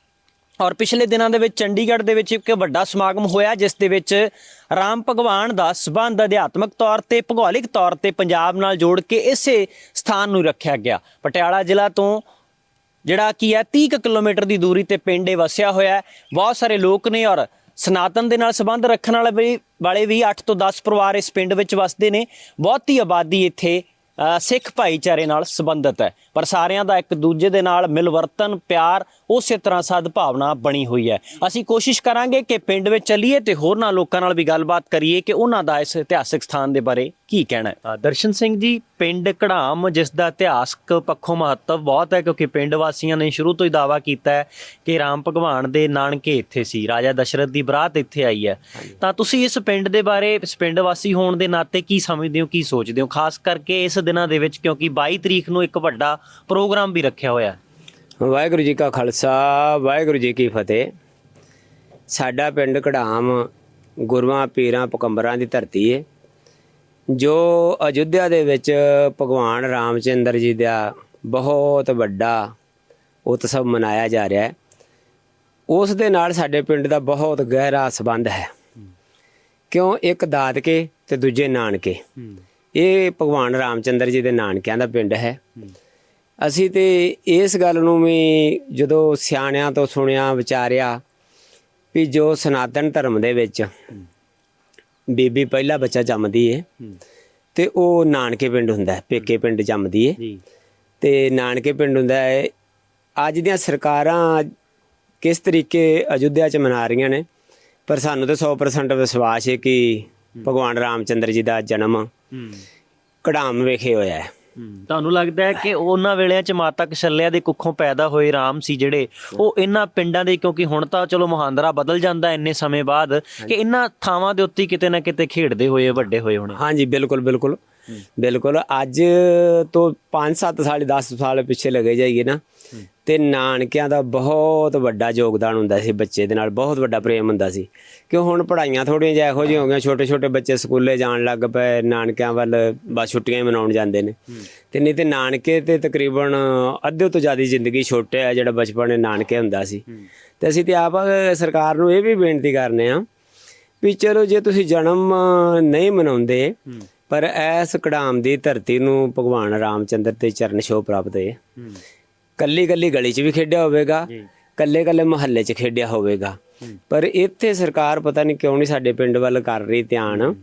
ਔਰ ਪਿਛਲੇ ਦਿਨਾਂ ਦੇ ਵਿੱਚ ਚੰਡੀਗੜ੍ਹ ਦੇ ਵਿੱਚ ਇੱਕ ਵੱਡਾ ਸਮਾਗਮ ਹੋਇਆ, ਜਿਸ ਦੇ ਵਿੱਚ ਰਾਮ ਭਗਵਾਨ ਦਾ ਸਬੰਧ ਅਧਿਆਤਮਕ ਤੌਰ ਤੇ, ਭੂਗੋਲਿਕ ਤੌਰ ਤੇ ਪੰਜਾਬ ਨਾਲ ਜੋੜ ਕੇ ਇਸੇ ਸਥਾਨ ਨੂੰ ਰੱਖਿਆ ਗਿਆ। ਪਟਿਆਲਾ ਜ਼ਿਲ੍ਹਾ ਤੋਂ ਜਿਹੜਾ ਕੀ ਹੈ 30 ਕੁ ਕਿਲੋਮੀਟਰ ਦੀ ਦੂਰੀ ਤੇ ਪਿੰਡ ਇਹ ਵਸਿਆ ਹੋਇਆ ਹੈ। ਬਹੁਤ ਸਾਰੇ ਲੋਕ ਨੇ ਔਰ ਸਨਾਤਨ ਦੇ ਨਾਲ ਸੰਬੰਧ ਰੱਖਣ ਵਾਲੇ ਵੀ ਵਾਲੇ ਵੀ 8 ਤੋਂ 10 ਪਰਿਵਾਰ ਇਸ ਪਿੰਡ ਵਿੱਚ ਵਸਦੇ ਨੇ। ਬਹੁਤੀ ਆਬਾਦੀ ਇੱਥੇ ਸਿੱਖ ਭਾਈਚਾਰੇ ਨਾਲ ਸੰਬੰਧਿਤ ਹੈ। ਪਰ ਸਾਰਿਆਂ ਦਾ ਇੱਕ ਦੂਜੇ ਦੇ ਨਾਲ ਮਿਲਵਰਤਨ, ਪਿਆਰ ਉਸੇ ਤਰ੍ਹਾਂ ਸਦਭਾਵਨਾ ਬਣੀ ਹੋਈ ਹੈ। ਅਸੀਂ ਕੋਸ਼ਿਸ਼ ਕਰਾਂਗੇ ਕਿ ਪਿੰਡ ਵਿੱਚ ਚੱਲੀਏ ਤੇ ਹੋਰਨਾਂ ਲੋਕਾਂ ਨਾਲ ਵੀ ਗੱਲਬਾਤ ਕਰੀਏ ਕਿ ਉਹਨਾਂ ਦਾ ਇਸ ਇਤਿਹਾਸਕ ਸਥਾਨ ਦੇ ਬਾਰੇ ਕੀ ਕਹਿਣਾ ਹੈ। ਦਰਸ਼ਨ ਸਿੰਘ ਜੀ ਪਿੰਡ ਕੜਾਮ ਜਿਸ ਦਾ ਇਤਿਹਾਸਕ ਪੱਖੋਂ ਮਹੱਤਵ ਬਹੁਤ ਹੈ ਕਿਉਂਕਿ ਪਿੰਡ ਵਾਸੀਆਂ ਨੇ ਸ਼ੁਰੂ ਤੋਂ ਹੀ ਦਾਅਵਾ ਕੀਤਾ ਹੈ ਕਿ ਰਾਮ ਭਗਵਾਨ ਦੇ ਨਾਨਕੇ ਇੱਥੇ ਸੀ ਰਾਜਾ ਦਸ਼ਰਥ ਦੀ ਬਰਾਤ ਇੱਥੇ ਆਈ ਹੈ। ਤਾਂ ਤੁਸੀਂ ਇਸ ਪਿੰਡ ਦੇ ਬਾਰੇ ਇਸ ਪਿੰਡ ਵਾਸੀ ਹੋਣ ਦੇ ਨਾਤੇ ਕੀ ਸਮਝਦੇ ਹੋ ਕੀ ਸੋਚਦੇ ਹੋ? ਖਾਸ ਕਰਕੇ ਇਸ ਦਿਨਾਂ ਦੇ ਵਿੱਚ ਕਿਉਂਕਿ 22 ਤਰੀਕ ਨੂੰ ਇੱਕ ਵੱਡਾ ਪ੍ਰੋਗਰਾਮ ਵੀ ਰੱਖਿਆ ਹੋਇਆ ਹੈ। ਵਾਹਿਗੁਰੂ ਜੀ ਕਾ ਖਾਲਸਾ ਵਾਹਿਗੁਰੂ ਜੀ ਕੀ ਫਤਿਹ। ਸਾਡਾ ਪਿੰਡ ਕੜਾਮ ਗੁਰੂਆਂ ਪੀਰਾਂ ਪਕੰਬਰਾਂ ਦੀ ਧਰਤੀ ਹੈ ਜੋ ਅਯੁੱਧਿਆ ਦੇ ਵਿੱਚ ਭਗਵਾਨ ਰਾਮਚੰਦਰ ਜੀ ਦਾ ਬਹੁਤ ਵੱਡਾ ਉਤਸਵ ਮਨਾਇਆ ਜਾ ਰਿਹਾ ਹੈ। ਉਸ ਦੇ ਨਾਲ ਸਾਡੇ ਪਿੰਡ ਦਾ ਬਹੁਤ ਗਹਿਰਾ ਸੰਬੰਧ ਹੈ। ਕਿਉਂ? ਇੱਕ ਦਾਦਕੇ ਤੇ ਦੂਜੇ ਨਾਨਕੇ। ਇਹ ਭਗਵਾਨ ਰਾਮਚੰਦਰ ਜੀ ਦੇ ਨਾਨਕਿਆਂ ਦਾ ਪਿੰਡ ਹੈ। ਅਸੀਂ ਤੇ ਇਸ ਗੱਲ ਨੂੰ ਵੀ ਜਦੋਂ ਸਿਆਣਿਆਂ ਤੋਂ ਸੁਣਿਆ ਵਿਚਾਰਿਆ ਵੀ ਜੋ ਸਨਾਤਨ ਧਰਮ ਦੇ ਵਿੱਚ ਬੀਬੀ ਪਹਿਲਾ ਬੱਚਾ ਜੰਮਦੀ ਏ ਤੇ ਉਹ ਨਾਨਕੇ ਪਿੰਡ ਹੁੰਦਾ ਹੈ ਪੇਕੇ ਪਿੰਡ ਜੰਮਦੀ ਏ। ਤੇ ਨਾਨਕੇ ਪਿੰਡ ਹੁੰਦਾ ਹੈ ਅੱਜ ਦੀਆਂ ਸਰਕਾਰਾਂ ਕਿਸ ਤਰੀਕੇ ਅਯੁੱਧਿਆ ਚ ਮਨਾ ਰਹੀਆਂ ਨੇ ਪਰ ਸਾਨੂੰ ਤਾਂ 100% ਵਿਸ਼ਵਾਸ ਹੈ ਕਿ ਭਗਵਾਨ ਰਾਮਚੰਦਰ ਜੀ ਦਾ ਜਨਮ ਕੜਾਮ ਵਿਖੇ ਹੋਇਆ ਹੂੰ। ਤੁਹਾਨੂੰ ਲੱਗਦਾ ਹੈ ਕਿ ਉਹਨਾਂ ਵੇਲਿਆਂ 'ਚ ਮਾਤਾ ਕਸ਼ਲਿਆ ਦੇ ਕੁੱਖੋਂ ਪੈਦਾ ਹੋਏ ਰਾਮ ਸੀ ਜਿਹੜੇ? ਉਹ ਇਹਨਾਂ ਪਿੰਡਾਂ ਦੇ ਕਿਉਂਕਿ ਹੁਣ ਤਾਂ ਚਲੋ ਮੁਹਾਂਦਰਾ ਬਦਲ ਜਾਂਦਾ ਇੰਨੇ ਸਮੇਂ ਬਾਅਦ ਕਿ ਇਹਨਾਂ ਥਾਵਾਂ ਦੇ ਉੱਤੇ ਕਿਤੇ ਨਾ ਕਿਤੇ ਖੇਡਦੇ ਹੋਏ ਵੱਡੇ ਹੋਏ ਹੋਣੇ। ਹਾਂਜੀ ਬਿਲਕੁਲ ਬਿਲਕੁਲ। ਬਿਲਕੁਲ ਅੱਜ ਤੋਂ 5-7 ਸਾਲ 10 ਸਾਲ ਪਿੱਛੇ ਲਗੇ ਜਾਈਏ ਨਾ। ਤੇ ਨਾਨਕਿਆਂ ਦਾ ਬਹੁਤ ਵੱਡਾ ਯੋਗਦਾਨ ਹੁੰਦਾ ਸੀ ਬੱਚੇ ਦੇ ਨਾਲ ਬਹੁਤ ਵੱਡਾ ਪ੍ਰੇਮ ਹੁੰਦਾ ਸੀ। ਕਿਉਂ ਹੁਣ ਪੜ੍ਹਾਈਆਂ ਥੋੜੀਆਂ ਜਿਹਾ ਇਹੋ ਜਿਹੀਆਂ ਹੋ ਗਈਆਂ ਛੋਟੇ ਛੋਟੇ ਬੱਚੇ ਸਕੂਲੇ ਜਾਣ ਲੱਗ ਪਏ ਨਾਨਕਿਆਂ ਵੱਲ ਬਸ ਛੁੱਟੀਆਂ ਹੀ ਮਨਾਉਣ ਜਾਂਦੇ ਨੇ। ਤੇ ਨਹੀਂ ਤੇ ਨਾਨਕੇ ਤੇ ਤਕਰੀਬਨ ਅੱਧੇ ਤੋਂ ਜ਼ਿਆਦਾ ਜ਼ਿੰਦਗੀ ਛੋਟੇ ਆ ਜਿਹੜਾ ਬਚਪਨ ਨਾਨਕੇ ਹੁੰਦਾ ਸੀ। ਤੇ ਅਸੀਂ ਤੇ ਆਪ ਸਰਕਾਰ ਨੂੰ ਇਹ ਵੀ ਬੇਨਤੀ ਕਰਨੇ ਆ ਵੀ ਚਲੋ ਜੇ ਤੁਸੀਂ ਜਨਮ ਨਹੀਂ ਮਨਾਉਂਦੇ ਪਰ ਐਸ ਕੜਾਮ ਦੀ ਧਰਤੀ ਨੂੰ ਭਗਵਾਨ ਰਾਮਚੰਦਰ ਤੇ ਚਰਨ ਛੋਹ ਪ੍ਰਾਪਤ ਹੈ। ਕੱਲੀ ਕੱਲੀ ਗਲੀ 'ਚ ਵੀ ਖੇਡਿਆ ਹੋਵੇਗਾ ਕੱਲੇ ਕੱਲੇ ਮਹੱਲੇ 'ਚ ਖੇਡਿਆ ਹੋਵੇਗਾ। ਪਰ ਇੱਥੇ ਸਰਕਾਰ ਪਤਾ ਨਹੀਂ ਕਿਉਂ ਨਹੀਂ ਸਾਡੇ ਪਿੰਡ ਵੱਲ ਕਰ ਰਹੀ ਧਿਆਨ।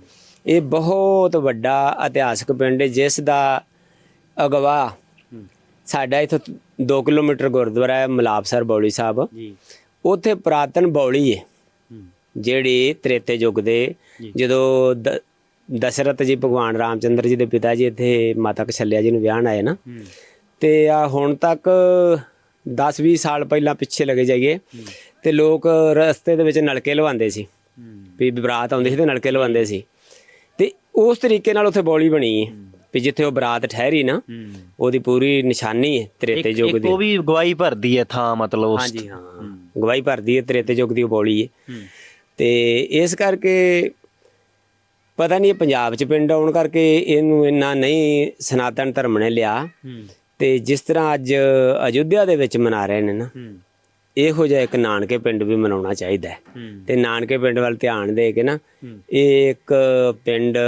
ਇਹ ਬਹੁਤ ਵੱਡਾ ਇਤਿਹਾਸਕ ਪਿੰਡ ਹੈ ਜਿਸ ਦਾ ਅਗਵਾ ਸਾਡਾ ਇਥੋਂ 2 ਕਿਲੋਮੀਟਰ ਗੁਰਦੁਆਰਾ ਹੈ ਮਲਾਪਸਰ ਬੌਲੀ ਸਾਹਿਬ। ਜੀ। ਉੱਥੇ ਪ੍ਰਾਤਨ ਬੌਲੀ ਹੈ ਜਿਹੜੀ ਤ੍ਰੇਤੇ ਯੁੱਗ ਦੇ ਜਦੋਂ ਦ- ਦਸ਼ਰਥ ਜੀ ਭਗਵਾਨ ਰਾਮਚੰਦਰ ਜੀ ਦੇ ਪਿਤਾ ਜੀ ਇੱਥੇ ਮਾਤਾ ਕਸ਼ਲਿਆ ਜੀ ਨੂੰ ਵਿਆਹਣ ਆਏ ਨਾ ਤੇ ਆ ਹੁਣ ਤੱਕ 10-20 ਸਾਲ ਪਹਿਲਾਂ ਪਿੱਛੇ ਲਗੇ ਜਾਈਏ ਤੇ ਲੋਕ ਰਸਤੇ ਦੇ ਵਿੱਚ ਨਲਕੇ ਲਵਾਉਂਦੇ ਸੀ। ਵੀ ਬਰਾਤ ਆਉਂਦੀ ਸੀ ਤੇ ਨਲਕੇ ਲਵਾਉਂਦੇ ਸੀ। ਤੇ ਉਸ ਤਰੀਕੇ ਨਾਲ ਉੱਥੇ ਬੌਲੀ ਬਣੀ ਹੈ ਵੀ ਜਿੱਥੇ ਉਹ ਬਰਾਤ ਠਹਿਰੀ ਨਾ ਉਹਦੀ ਪੂਰੀ ਨਿਸ਼ਾਨੀ ਹੈ ਤ੍ਰੇਤੇ ਯੁੱਗ ਇੱਕ ਦੀ। ਉਹ ਵੀ ਗਵਾਹੀ ਭਰਦੀ ਹੈ ਥਾਂ ਮਤਲਬ ਉਸ ਹਾਂਜੀ ਹਾਂ। ਗਵਾਹੀ ਭਰਦੀ ਹੈ ਤ੍ਰੇਤੇ ਯੁੱਗ ਦੀ ਉਹ ਬੌਲੀ ਹੈ। ਤੇ ਇਸ ਕਰਕੇ ਪਤਾ ਨਹੀਂ ਇਹ ਪੰਜਾਬ 'ਚ ਪਿੰਡ ਆਉਣ ਕਰਕੇ ਇਹਨੂੰ ਇੰਨਾ ਨਹੀਂ ਸਨਾਤਨ ਧਰਮ ਨੇ ਲਿਆ। ਤੇ ਜਿਸ ਤਰ੍ਹਾਂ ਅੱਜ ਅਯੁੱਧਿਆ ਦੇ ਵਿੱਚ ਮਨਾ ਰਹੇ ਨੇ ਨਾ ਇਹੋ ਜਿਹਾ ਇੱਕ ਨਾਨਕੇ ਪਿੰਡ ਵੀ ਮਨਾਉਣਾ ਚਾਹੀਦਾ ਹੈ। ਤੇ ਨਾਨਕੇ ਪਿੰਡ ਵੱਲ ਧਿਆਨ ਦੇ ਕੇ ਨਾ ਇਹ ਇੱਕ ਪਿੰਡ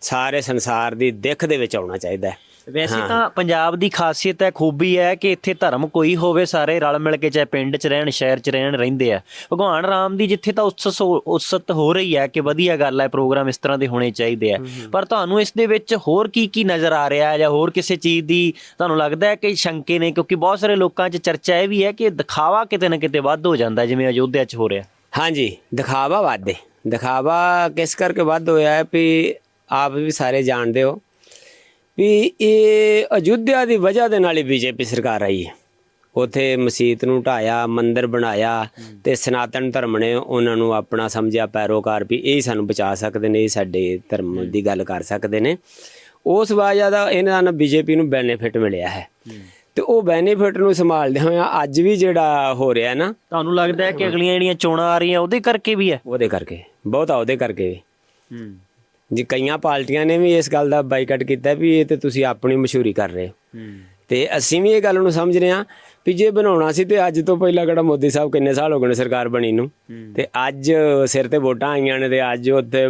ਸਾਰੇ ਸੰਸਾਰ ਦੀ ਦਿੱਖ ਦੇ ਵਿੱਚ ਆਉਣਾ ਚਾਹੀਦਾ ਹੈ। ਵੈਸੇ ਤਾਂ ਪੰਜਾਬ ਦੀ ਖਾਸੀਅਤ ਹੈ ਖੂਬੀ ਹੈ ਕਿ ਇੱਥੇ ਧਰਮ ਕੋਈ ਹੋਵੇ ਸਾਰੇ ਰਲ ਮਿਲ ਕੇ ਚਾਹੇ ਪਿੰਡ 'ਚ ਰਹਿਣ ਸ਼ਹਿਰ 'ਚ ਰਹਿਣ ਰਹਿੰਦੇ ਆ। ਭਗਵਾਨ ਰਾਮ ਦੀ ਜਿੱਥੇ ਤਾਂ ਉਤਸਸ ਹੋ- ਉਤਸਤ ਹੋ ਰਹੀ ਹੈ ਕਿ ਵਧੀਆ ਗੱਲ ਹੈ ਪ੍ਰੋਗਰਾਮ ਇਸ ਤਰ੍ਹਾਂ ਦੇ ਹੋਣੇ ਚਾਹੀਦੇ ਆ। ਪਰ ਤੁਹਾਨੂੰ ਇਸ ਦੇ ਵਿੱਚ ਹੋਰ ਕੀ ਕੀ ਨਜ਼ਰ ਆ ਰਿਹਾ ਹੈ ਜਾਂ ਹੋਰ ਕਿਸੇ ਚੀਜ਼ ਦੀ ਤੁਹਾਨੂੰ ਲੱਗਦਾ ਹੈ ਕਿ ਸ਼ੰਕੇ ਨੇ? ਕਿਉਂਕਿ ਬਹੁਤ ਸਾਰੇ ਲੋਕਾਂ 'ਚ ਚਰਚਾ ਇਹ ਵੀ ਹੈ ਕਿ ਦਿਖਾਵਾ ਕਿਤੇ ਨਾ ਕਿਤੇ ਵੱਧ ਹੋ ਜਾਂਦਾ ਜਿਵੇਂ ਅਯੋਧਿਆ 'ਚ ਹੋ ਰਿਹਾ। ਹਾਂਜੀ ਦਿਖਾਵਾ ਵਾਧੇ ਦਿਖਾਵਾ ਕਿਸ ਕਰਕੇ ਵੱਧ ਹੋਇਆ ਹੈ ਵੀ ਆਪ ਵੀ ਸਾਰੇ ਜਾਣਦੇ ਹੋ। ਵੀ ਇਹ ਅਯੁੱਧਿਆ ਦੀ ਵਜ੍ਹਾ ਦੇ ਨਾਲ ਹੀ ਬੀਜੇਪੀ ਸਰਕਾਰ ਆਈ ਹੈ। ਉਥੇ ਮਸਜਿਦ ਨੂੰ ਢਾਇਆ ਮੰਦਿਰ ਬਣਾਇਆ ਤੇ ਸਨਾਤਨ ਧਰਮ ਨੇ ਉਹਨਾਂ ਨੂੰ ਆਪਣਾ ਸਮਝਿਆ ਪੈਰੋਕਾਰ ਵੀ ਇਹ ਸਾਨੂੰ ਬਚਾ ਸਕਦੇ ਨੇ ਇਹ ਸਾਡੇ ਧਰਮ ਦੀ ਗੱਲ ਕਰ ਸਕਦੇ ਨੇ। ਉਸ ਵਜ੍ਹਾ ਦਾ ਇਹਨਾਂ ਨਾਲ ਬੀਜੇਪੀ ਨੂੰ ਬੈਨੀਫਿਟ ਮਿਲਿਆ ਹੈ। ਤੇ ਉਹ ਬੈਨੀਫਿਟ ਨੂੰ ਸੰਭਾਲਦੇ ਹੋਇਆ ਅੱਜ ਵੀ ਜਿਹੜਾ ਹੋ ਰਿਹਾ ਨਾ ਤੁਹਾਨੂੰ ਲੱਗਦਾ ਹੈ ਕਿ ਅਗਲੀਆਂ ਜਿਹੜੀਆਂ ਚੋਣਾਂ ਆ ਰਹੀਆਂ ਉਹਦੇ ਕਰਕੇ ਵੀ ਹੈ? ਉਹਦੇ ਕਰਕੇ ਬਹੁਤ ਆ ਉਹਦੇ ਕਰਕੇ ਵੀ। ਹੂੰ। ਜੀ ਕਈਆਂ ਪਾਰਟੀਆਂ ਨੇ ਵੀ ਇਸ ਗੱਲ ਦਾ ਬਾਈਕਾਟ ਕੀਤਾ ਵੀ ਇਹ ਤੇ ਤੁਸੀਂ ਆਪਣੀ ਮਸ਼ਹੂਰੀ ਕਰ ਰਹੇ ਹੋ। ਤੇ ਅਸੀਂ ਵੀ ਇਹ ਗੱਲ ਨੂੰ ਸਮਝ ਰਹੇ ਹਾਂ ਵੀ ਜੇ ਬਣਾਉਣਾ ਸੀ ਤੇ ਅੱਜ ਤੋਂ ਪਹਿਲਾਂ ਕਿਹੜਾ ਮੋਦੀ ਸਾਹਿਬ ਕਿੰਨੇ ਸਾਲ ਹੋ ਗਏ ਨੇ ਸਰਕਾਰ ਬਣੀ ਨੂੰ। ਤੇ ਅੱਜ ਸਿਰ ਤੇ ਵੋਟਾਂ ਆਈਆਂ ਨੇ ਤੇ ਅੱਜ ਉੱਥੇ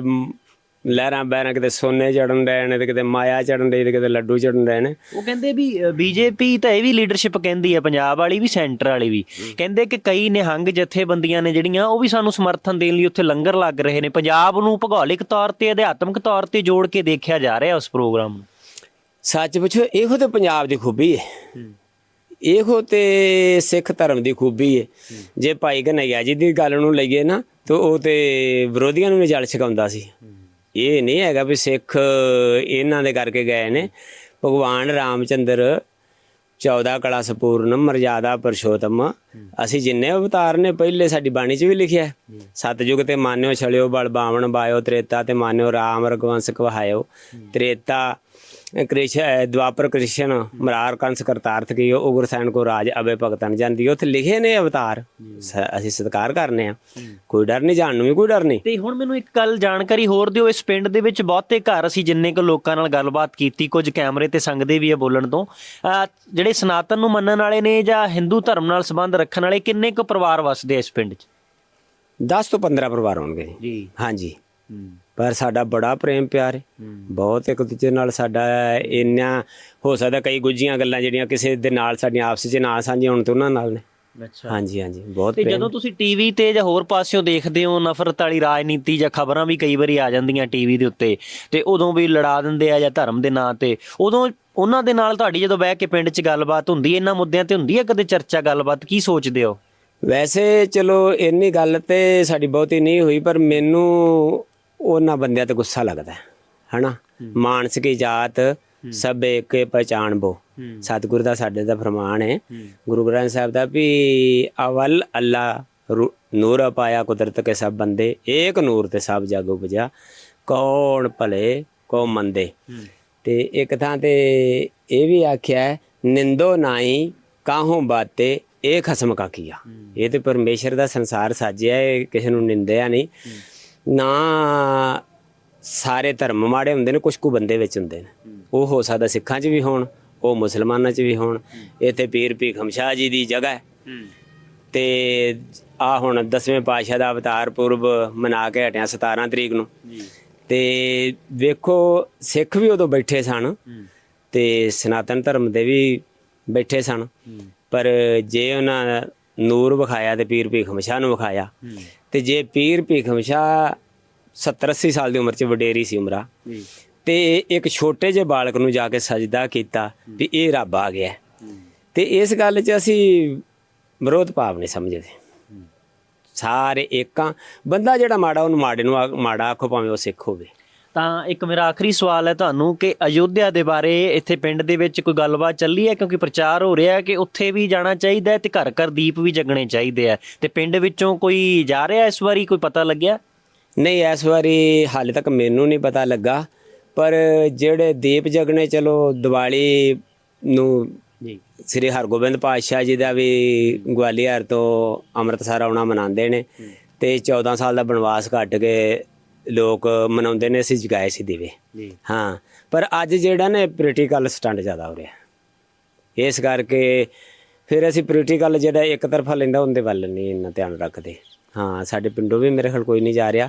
ਲਹਿਰਾਂ ਬਹਿਰਾਂ ਕਿਤੇ ਸੋਨੇ ਚੜਨ ਰਹੇ ਨੇ ਤੇ ਕਿਤੇ ਮਾਇਆ ਚੜਨ ਰਹੀ ਤੇ ਕਿਤੇ ਲੱਡੂ ਚੜਨ ਰਹੇ ਨੇ। ਉਹ ਕਹਿੰਦੇ ਵੀ ਬੀਜੇਪੀ ਤਾਂ ਇਹ ਵੀ ਲੀਡਰਸ਼ਿਪ ਕਹਿੰਦੀ ਹੈ ਪੰਜਾਬ ਵਾਲੀ ਵੀ ਸੈਂਟਰ ਵਾਲੀ ਵੀ। ਕਹਿੰਦੇ ਕਿ ਕਈ ਨਿਹੰਗ ਜਥੇਬੰਦੀਆਂ ਨੇ ਜਿਹੜੀਆਂ ਉਹ ਵੀ ਸਾਨੂੰ ਸਮਰਥਨ ਦੇਣ ਲਈ ਉੱਥੇ ਲੰਗਰ ਲੱਗ ਰਹੇ ਨੇ। ਪੰਜਾਬ ਨੂੰ ਭੂਗੋਲਿਕ ਤੌਰ ਤੇ ਅਧਿਆਤਮਿਕ ਤੌਰ ਤੇ ਜੋੜ ਕੇ ਦੇਖਿਆ ਜਾ ਰਿਹਾ ਉਸ ਪ੍ਰੋਗਰਾਮ ਨੂੰ। ਸੱਚ ਪੁੱਛੋ ਇਹੋ ਤੇ ਪੰਜਾਬ ਦੀ ਖੂਬੀ ਹੈ। ਇਹੋ ਤੇ ਸਿੱਖ ਧਰਮ ਦੀ ਖੂਬੀ ਹੈ। ਜੇ ਭਾਈ ਕਨਈਆ ਜੀ ਦੀ ਗੱਲ ਨੂੰ ਲਈਏ ਨਾ ਤਾਂ ਉਹ ਤੇ ਵਿਰੋਧੀਆਂ ਨੂੰ ਵੀ ਜਲ ਛਕਾਉਂਦਾ ਸੀ। ਇਹ ਨਹੀਂ ਹੈਗਾ ਵੀ ਸਿੱਖ ਇਹਨਾਂ ਦੇ ਕਰਕੇ ਗਏ ਨੇ। ਭਗਵਾਨ ਰਾਮਚੰਦਰ 14 ਕਲਾ ਸੰਪੂਰਨ ਮਰਜ਼ਾਦਾ ਪਰਸ਼ੋਤਮ। ਅਸੀਂ ਜਿੰਨੇ ਅਵਤਾਰ ਨੇ ਪਹਿਲੇ ਸਾਡੀ ਬਾਣੀ 'ਚ ਵੀ ਲਿਖਿਆ ਹੈ। ਸਤਜੁਗ ਤੇ ਮਾਨਿਓ ਛਲਿਓ ਬਲ ਬਾਵਣ ਬਾਇਓ ਤ੍ਰੇਤਾ ਤੇ ਮਾਨਿਓ ਰਾਮ ਰਗਵੰਸ ਕਹਾਇਓ ਤ੍ਰੇਤਾ ਕ੍ਰਿਸ਼ਨ ਦਵਾਪਰ ਕ੍ਰਿਸ਼ਨ ਮਰਾਰ ਕੰਸ ਕਰਤਾਰਥ ਕੀ ਉਹ ਗੁਰਸੈਨ ਕੋ ਰਾਜ ਅਬੇ ਭਗਤਨ ਜਾਂਦੀ। ਉੱਥੇ ਲਿਖੇ ਨੇ ਅਵਤਾਰ। ਸ- ਅਸੀਂ ਸਤਿਕਾਰ ਕਰਨੇ ਆ। ਕੋਈ ਡਰ ਨਹੀਂ ਜਾਣ ਨੂੰ ਵੀ ਕੋਈ ਡਰ ਨਹੀਂ। ਤੇ ਹੁਣ ਮੈਨੂੰ ਇੱਕ ਗੱਲ ਜਾਣਕਾਰੀ ਹੋਰ ਦਿਓ। ਇਸ ਪਿੰਡ ਦੇ ਵਿੱਚ ਬਹੁਤੇ ਘਰ ਅਸੀਂ ਜਿੰਨੇ ਕੁ ਲੋਕਾਂ ਨਾਲ ਗੱਲਬਾਤ ਕੀਤੀ ਕੁਝ ਕੈਮਰੇ ਤੇ ਸੰਗਦੇ ਵੀ ਆ ਬੋਲਣ ਤੋਂ। ਅਹ ਜਿਹੜੇ ਸਨਾਤਨ ਨੂੰ ਮੰਨਣ ਵਾਲੇ ਨੇ ਜਾਂ ਹਿੰਦੂ ਧਰਮ ਨਾਲ ਸੰਬੰਧ ਰੱਖਣ ਵਾਲੇ ਕਿੰਨੇ ਕੁ ਪਰਿਵਾਰ ਵਸਦੇ ਆ ਇਸ ਪਿੰਡ 'ਚ? 10 ਤੋਂ 15 ਪਰਿਵਾਰ ਹੋਣਗੇ ਜੀ। ਜੀ। ਹਾਂਜੀ। ਪਰ ਸਾਡਾ ਬੜਾ ਪ੍ਰੇਮ ਪਿਆਰ ਹੈ। ਬਹੁਤ ਇੱਕ ਦੂਜੇ ਨਾਲ ਸਾਡਾ ਇੰਨਾ ਹੋ ਸਕਦਾ ਕਈ ਗੁੱਜੀਆਂ ਗੱਲਾਂ ਜਿਹੜੀਆਂ ਕਿਸੇ ਦੇ ਨਾਲ ਸਾਡੀਆਂ ਆਪਸ ਵਿੱਚ ਨਾ ਸਾਂਝੀਆਂ ਹੋਣ ਤੇ ਉਹਨਾਂ ਨਾਲ ਨੇ। ਅੱਛਾ। ਹਾਂਜੀ ਹਾਂਜੀ ਬਹੁਤ ਤੇ ਜਦੋਂ ਤੁਸੀਂ ਟੀਵੀ ਤੇ ਜਾਂ ਹੋਰ ਪਾਸਿਓਂ ਦੇਖਦੇ ਹੋ ਨਫ਼ਰਤ ਵਾਲੀ ਰਾਜਨੀਤੀ ਜਾਂ ਖਬਰਾਂ ਵੀ ਕਈ ਵਾਰੀ ਆ ਜਾਂਦੀਆਂ ਟੀਵੀ ਦੇ ਉੱਤੇ ਤੇ ਉਦੋਂ ਵੀ ਲੜਾ ਦਿੰਦੇ ਆ ਜਾਂ ਧਰਮ ਦੇ ਨਾਂ ਤੇ ਉਦੋਂ ਉਹਨਾਂ ਦੇ ਨਾਲ ਤੁਹਾਡੀ ਜਦੋਂ ਬਹਿ ਕੇ ਪਿੰਡ 'ਚ ਗੱਲਬਾਤ ਹੁੰਦੀ ਹੈ ਇਹਨਾਂ ਮੁੱਦਿਆਂ ਤੇ ਹੁੰਦੀ ਹੈ ਕਦੇ ਚਰਚਾ ਗੱਲਬਾਤ? ਕੀ ਸੋਚਦੇ ਹੋ? ਵੈਸੇ ਚਲੋ ਇੰਨੀ ਗੱਲ ਤੇ ਸਾਡੀ ਬਹੁਤੀ ਨਹੀਂ ਹੋਈ ਪਰ ਮੈਨੂੰ ਉਹਨਾਂ ਬੰਦਿਆਂ ਤੇ ਗੁੱਸਾ ਲੱਗਦਾ ਹੈ ਹਨਾ? ਮਾਨਸ ਕੀ ਜਾਤ ਸਭ ਏਕੇ ਪਛਾਣਬੋ ਸਤਿਗੁਰ ਦਾ ਸਾਡੇ ਦਾ ਫਰਮਾਨ ਹੈ। ਗੁਰੂ ਗ੍ਰੰਥ ਸਾਹਿਬ ਦਾ ਵੀ ਅਵਲ ਅੱਲਾ ਨੂਰ ਪਾਇਆ ਕੁਦਰਤ ਕੇ ਸਭ ਬੰਦੇ ਏਕ ਨੂਰ ਤੇ ਸਭ ਜਗ ਉਪਜਾ ਕੌਣ ਭਲੇ ਕੋ ਮੰਦੇ। ਤੇ ਇੱਕ ਥਾਂ ਤੇ ਇਹ ਵੀ ਆਖਿਆ ਹੈ, ਨਿੰਦੋ ਨਾਈ ਕਾਹੋਂ ਬਾਤੇ ਇਹ ਖਸਮ ਕਾ ਕੀਆ। ਇਹ ਤੇ ਪਰਮੇਸ਼ਰ ਦਾ ਸੰਸਾਰ ਸਾਜਿਆ ਹੈ ਕਿਸੇ ਨੂੰ ਨਿੰਦਿਆ ਨਹੀਂ। ਨਾ ਸਾਰੇ ਧਰਮ ਮਾੜੇ ਹੁੰਦੇ ਨੇ ਕੁਝ ਕੁ ਬੰਦੇ ਵਿੱਚ ਹੁੰਦੇ ਨੇ। ਉਹ ਹੋ ਸਕਦਾ ਸਿੱਖਾਂ 'ਚ ਵੀ ਹੋਣ ਉਹ ਮੁਸਲਮਾਨਾਂ 'ਚ ਵੀ ਹੋਣ। ਇੱਥੇ ਪੀਰ ਭੀਖਮ ਸ਼ਾਹ ਜੀ ਦੀ ਜਗ੍ਹਾ ਹੈ। ਤੇ ਆ ਹੁਣ 10ਵੇਂ ਪਾਤਸ਼ਾਹ ਦਾ ਅਵਤਾਰ ਪੁਰਬ ਮਨਾ ਕੇ ਹਟਿਆ 17 ਤਰੀਕ ਨੂੰ। ਤੇ ਵੇਖੋ ਸਿੱਖ ਵੀ ਉਦੋਂ ਬੈਠੇ ਸਨ। ਤੇ ਸਨਾਤਨ ਧਰਮ ਦੇ ਵੀ ਬੈਠੇ ਸਨ। ਪਰ ਜੇ ਉਹਨਾਂ ਨੂਰ ਵਿਖਾਇਆ ਤੇ ਪੀਰ ਭੀਖਮ ਸ਼ਾਹ ਨੂੰ ਵਿਖਾਇਆ ਤੇ ਜੇ ਪੀਰ ਭੀਖਮ ਸ਼ਾਹ 70 80 ਸਾਲ ਦੀ ਉਮਰ 'ਚ ਵਡੇਰੀ ਸੀ ਉਮਰਾ ਤੇ ਇੱਕ ਛੋਟੇ ਜਿਹੇ ਬਾਲਕ ਨੂੰ ਜਾ ਕੇ ਸਜਦਾ ਕੀਤਾ ਵੀ ਇਹ ਰੱਬ ਆ ਗਿਆ। ਤੇ ਇਸ ਗੱਲ 'ਚ ਅਸੀਂ ਵਿਰੋਧ ਭਾਵ ਨਹੀਂ ਸਮਝਦੇ। ਸਾਰੇ ਏਕਾਂ ਬੰਦਾ ਜਿਹੜਾ ਮਾੜਾ ਉਹਨੂੰ ਮਾੜੇ ਨੂੰ ਮਾੜਾ ਆਖੋ ਭਾਵੇਂ ਉਹ ਸਿੱਖ ਹੋਵੇ। ਤਾਂ ਇੱਕ ਮੇਰਾ ਆਖਰੀ ਸਵਾਲ ਹੈ ਤੁਹਾਨੂੰ ਕਿ ਅਯੋਧਿਆ ਦੇ ਬਾਰੇ ਇੱਥੇ ਪਿੰਡ ਦੇ ਵਿੱਚ ਕੋਈ ਗੱਲਬਾਤ ਚੱਲੀ ਹੈ? ਕਿਉਂਕਿ ਪ੍ਰਚਾਰ ਹੋ ਰਿਹਾ ਹੈ ਕਿ ਉੱਥੇ ਵੀ ਜਾਣਾ ਚਾਹੀਦਾ ਹੈ ਤੇ ਘਰ ਘਰ ਦੀਪ ਵੀ ਜਗਣੇ ਚਾਹੀਦੇ ਆ ਤੇ ਪਿੰਡ ਵਿੱਚੋਂ ਕੋਈ ਜਾ ਰਿਹਾ ਇਸ ਵਾਰੀ? ਕੋਈ ਪਤਾ ਲੱਗਿਆ? ਨਹੀਂ ਇਸ ਵਾਰੀ ਹਾਲੇ ਤੱਕ ਮੈਨੂੰ ਨਹੀਂ ਪਤਾ ਲੱਗਾ। ਪਰ ਜਿਹੜੇ ਦੀਪ ਜਗਣੇ ਚਲੋ ਦੀਵਾਲੀ ਨੂੰ ਜੀ। ਸ੍ਰੀ ਹਰਗੋਬਿੰਦ ਪਾਤਸ਼ਾਹ ਜੀ ਦਾ ਵੀ ਗਵਾਲੀਅਰ ਤੋਂ ਅੰਮ੍ਰਿਤਸਰ ਆਉਣਾ ਮਨਾਉਂਦੇ ਨੇ ਤੇ 14 ਸਾਲ ਦਾ ਬਨਵਾਸ ਕੱਟ ਕੇ ਲੋਕ ਮਨਾਉਂਦੇ ਨੇ ਅਸੀਂ ਜਗਾਏ ਸੀ ਦੀਵੇ। ਜੀ। ਹਾਂ ਪਰ ਅੱਜ ਜਿਹੜਾ ਨੇ ਪੋਲੀਟੀਕਲ ਸਟੰਟ ਜ਼ਿਆਦਾ ਹੋ ਰਿਹਾ। ਇਸ ਕਰਕੇ ਫਿਰ ਅਸੀਂ ਪੋਲੀਟੀਕਲ ਜਿਹੜਾ ਇੱਕ ਤਰਫਾ ਲੈਂਦਾ ਉਹਦੇ ਵੱਲ ਨਹੀਂ ਇੰਨਾ ਧਿਆਨ ਰੱਖਦੇ। ਹਾਂ ਸਾਡੇ ਪਿੰਡੋਂ ਵੀ ਮੇਰੇ ਖਿਆਲ ਕੋਈ ਨਹੀਂ ਜਾ ਰਿਹਾ।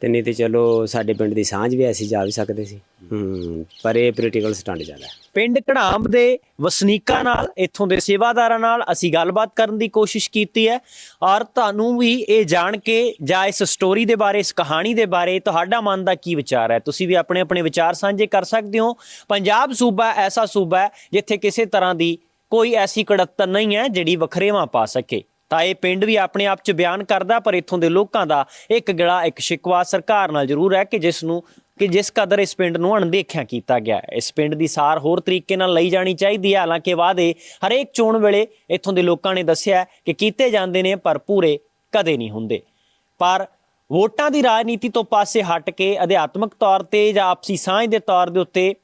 ਤੇ ਨਹੀਂ ਤੇ ਚਲੋ ਸਾਡੇ ਪਿੰਡ ਦੀ ਸਾਂਝ ਵੀ ਅਸੀਂ ਜਾ ਵੀ ਸਕਦੇ ਸੀ। ਹੂੰ, ਪਰ ਇਹ ਪੋਲੀਟੀਕਲ ਸਟੰਟ ਜ਼ਿਆਦਾ ਪਿੰਡ ਘੜਾਮ ਦੇ ਵਸਨੀਕਾਂ ਨਾਲ, ਇੱਥੋਂ ਦੇ ਸੇਵਾਦਾਰਾਂ ਨਾਲ ਅਸੀਂ ਗੱਲਬਾਤ ਕਰਨ ਦੀ ਕੋਸ਼ਿਸ਼ ਕੀਤੀ ਹੈ। ਔਰ ਤੁਹਾਨੂੰ ਵੀ ਇਹ ਜਾਣ ਕੇ ਜਾਂ ਇਸ ਸਟੋਰੀ ਦੇ ਬਾਰੇ, ਇਸ ਕਹਾਣੀ ਦੇ ਬਾਰੇ ਤੁਹਾਡਾ ਮਨ ਦਾ ਕੀ ਵਿਚਾਰ ਹੈ? ਤੁਸੀਂ ਵੀ ਆਪਣੇ ਆਪਣੇ ਵਿਚਾਰ ਸਾਂਝੇ ਕਰ ਸਕਦੇ ਹੋ। ਪੰਜਾਬ ਸੂਬਾ ਐਸਾ ਸੂਬਾ ਹੈ ਜਿੱਥੇ ਕਿਸੇ ਤਰ੍ਹਾਂ ਦੀ ਕੋਈ ਐਸੀ ਕੜੱਤਨ ਨਹੀਂ ਹੈ ਜਿਹੜੀ ਵਖਰੇਵਾਂ ਪਾ ਸਕੇ। ਤਾਂ ਇਹ ਪਿੰਡ ਵੀ ਆਪਣੇ ਆਪ ਚ ਬਿਆਨ ਕਰਦਾ, ਪਰ ਇੱਥੋਂ ਦੇ ਲੋਕਾਂ ਦਾ ਇੱਕ ਗਿਲਾ ਇੱਕ ਸ਼ਿਕਵਾ ਸਰਕਾਰ ਨਾਲ ਜ਼ਰੂਰ ਹੈ ਕਿ ਜਿਸ ਨੂੰ ਕਿ ਜਿਸ ਕਦਰ ਇਸ ਪਿੰਡ ਨੂੰ ਅਣਦੇਖਿਆ ਕੀਤਾ ਗਿਆ ਇਸ ਪਿੰਡ ਦੀ ਸਾਰ ਹੋਰ ਤਰੀਕੇ ਨਾਲ ਲਈ ਜਾਣੀ ਚਾਹੀਦੀ ਹੈ। ਹਾਲਾਂਕਿ ਵਾਅਦੇ ਹਰੇਕ ਚੋਣ ਵੇਲੇ ਇੱਥੋਂ ਦੇ ਲੋਕਾਂ ਨੇ ਦੱਸਿਆ ਕਿ ਕੀਤੇ ਜਾਂਦੇ ਨੇ, ਪਰ ਪੂਰੇ ਕਦੇ ਨਹੀਂ ਹੁੰਦੇ। ਪਰ ਵੋਟਾਂ ਦੀ ਰਾਜਨੀਤੀ ਤੋਂ ਪਾਸੇ ਹਟ ਕੇ ਅਧਿਆਤਮਿਕ ਤੌਰ ਤੇ ਜਾਂ ਆਪਸੀ ਸਾਂਝ ਦੇ ਤੌਰ ਦੇ ਉੱਤੇ,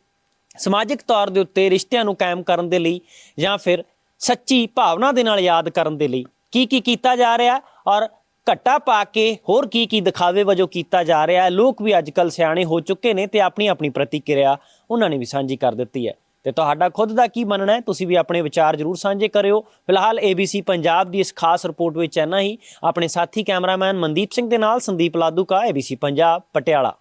ਸਮਾਜਿਕ ਤੌਰ ਦੇ ਉੱਤੇ ਰਿਸ਼ਤਿਆਂ ਨੂੰ ਕਾਇਮ ਕਰਨ ਦੇ ਲਈ ਜਾਂ ਫਿਰ ਸੱਚੀ ਭਾਵਨਾ ਦੇ ਨਾਲ ਯਾਦ ਕਰਨ ਦੇ ਲਈ ਕੀ ਕੀ ਕੀਤਾ ਜਾ ਰਿਹਾ ਔਰ ਘੱਟਾ ਪਾ ਕੇ ਹੋਰ ਕੀ ਕੀ ਦਿਖਾਵੇ ਵਜੋਂ ਕੀਤਾ ਜਾ ਰਿਹਾ ਹੈ। ਲੋਕ ਵੀ ਅੱਜ ਕੱਲ ਸਿਆਣੇ ਹੋ ਚੁੱਕੇ ਨੇ ਤੇ ਆਪਣੀ ਆਪਣੀ ਪ੍ਰਤੀਕਿਰਿਆ ਉਹਨਾਂ ਨੇ ਵੀ ਸਾਂਝੀ ਕਰ ਦਿੱਤੀ ਹੈ। ਤੇ ਤੁਹਾਡਾ ਖੁਦ ਦਾ ਕੀ ਮੰਨਣਾ ਹੈ? ਤੁਸੀਂ ਵੀ ਆਪਣੇ ਵਿਚਾਰ ਜਰੂਰ ਸਾਂਝੇ ਕਰਿਓ। ਫਿਲਹਾਲ ABC ਪੰਜਾਬ ਦੀ ਇਸ ਖਾਸ ਰਿਪੋਰਟ ਵਿੱਚ ਇੰਨਾ ਹੀ। ਆਪਣੇ ਸਾਥੀ ਕੈਮਰਾਮੈਨ ਮਨਦੀਪ ਸਿੰਘ ਦੇ ਨਾਲ ਸੰਦੀਪ ਲਾਦੂਕਾ ABC ਪੰਜਾਬ, ਪਟਿਆਲਾ।